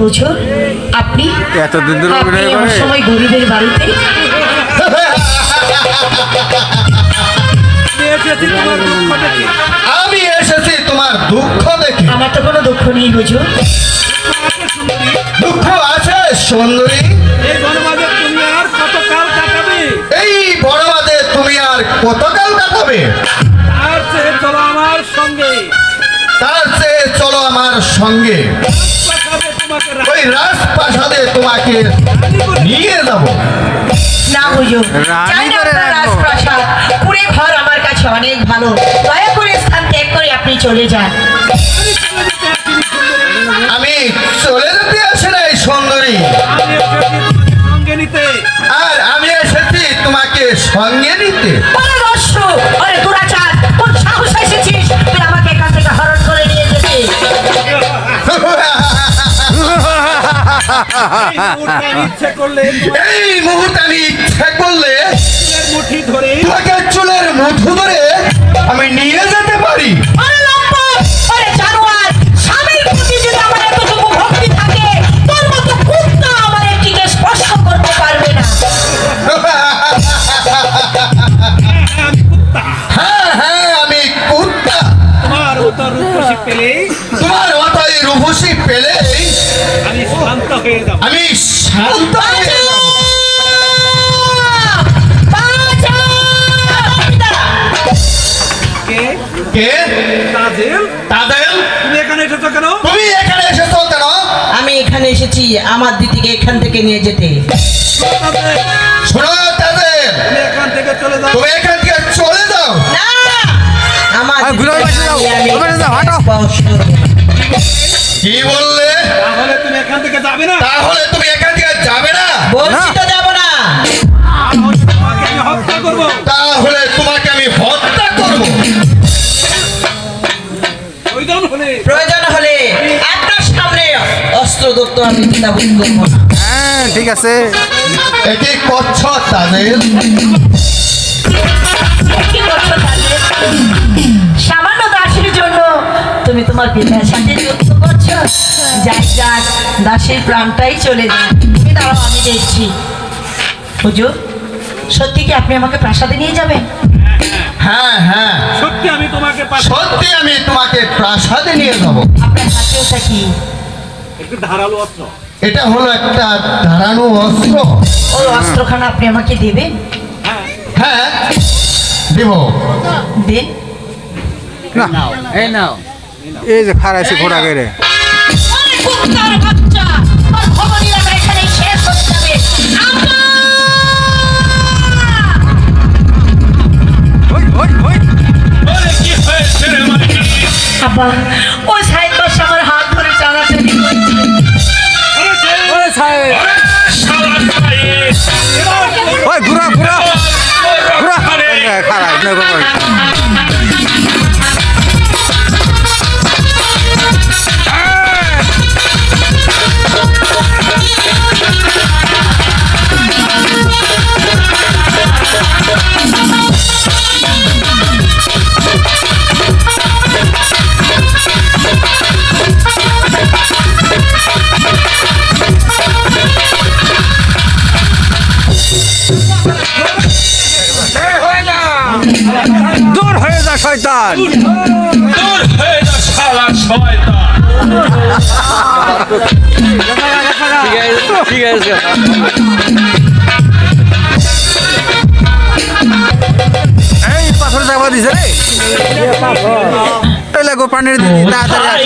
হুজুর আপনি? এতদিন ধরে অভিনয় করে? সময় গরিবের বাড়িতে? আমি এসেছি তোমার দুঃখ দেখে। আমার তো কোনো দুঃখ নেই হুজুর দুঃখ আছে সুন্দরী। এই বনবাজে তুমি আর কত কাল কাটাবে? এই বড় বাদে তুমি আর কতকাল কাটাবে? আর সে চলো আমার সঙ্গে। তার চেয়ে চলো আমার সঙ্গে। ওই রাজপ্রাসাদে তোমাকে নিয়ে যাব। না হুজুর চাই না আপনার রাজপ্রাসাদ। কুড়ে ঘর আমার কাছে অনেক ভালো। দয়া করে স্থান ত্যাগ করে আপনি চলে যান। আমি চলে যেতে আসি সুন্দরী। তোমাকে সঙ্গে নিতে। আর আমি এসেছি তোমাকে সঙ্গে নিতে। ইচ্ছে করলে এই মুহূর্তে আমি ইচ্ছে করলে মুঠি ধরে চুলের মধু ধরে আমি নিয়ে যেতে পারি। আমার দিদিকে এখান থেকে নিয়ে যেতে। শোনো তাদের এখান থেকে চলে যাও। তুমি এখান থেকে চলে যাও। না! আমার আর ঘুরে দিদিকে পাশে যাও, ওখানে যাও, হাঁটো। কি বললে? তাহলে তুমি এখান থেকে যাবে না? তাহলে তুমি এখান থেকে যাবে না? বলছি হ্যাঁ ঠিক আছে। এটি তাদের? সামান্য দাসের জন্য তুমি তোমার পিতার সাথে যুদ্ধ করছ। যাই যাক দাসের প্রাণটাই চলে যায়। তুমি দাঁড়াও আমি দেখছি। হুজুর সত্যি কি আপনি আমাকে প্রাসাদে নিয়ে যাবেন? হ্যাঁ হ্যাঁ। সত্যি আমি তোমাকে সত্যি আমি তোমাকে প্রাসাদে নিয়ে যাব। আপনার হাতে ওটা একটু ধারালো অস্ত্র। এটা হলো একটা ধারানো অস্ত্র। ওই অস্ত্রখানা আপনি আমাকে দেবেন? হ্যাঁ হ্যাঁ দিব নাও। এই যে খারাইছে ঘোড়া গেড়ে সাহেব। দূর হয়ে যা শালা শয়তান এই পাথর যাবা দিছে রে তাহলে গো পানির দিদি তাড়াতাড়ি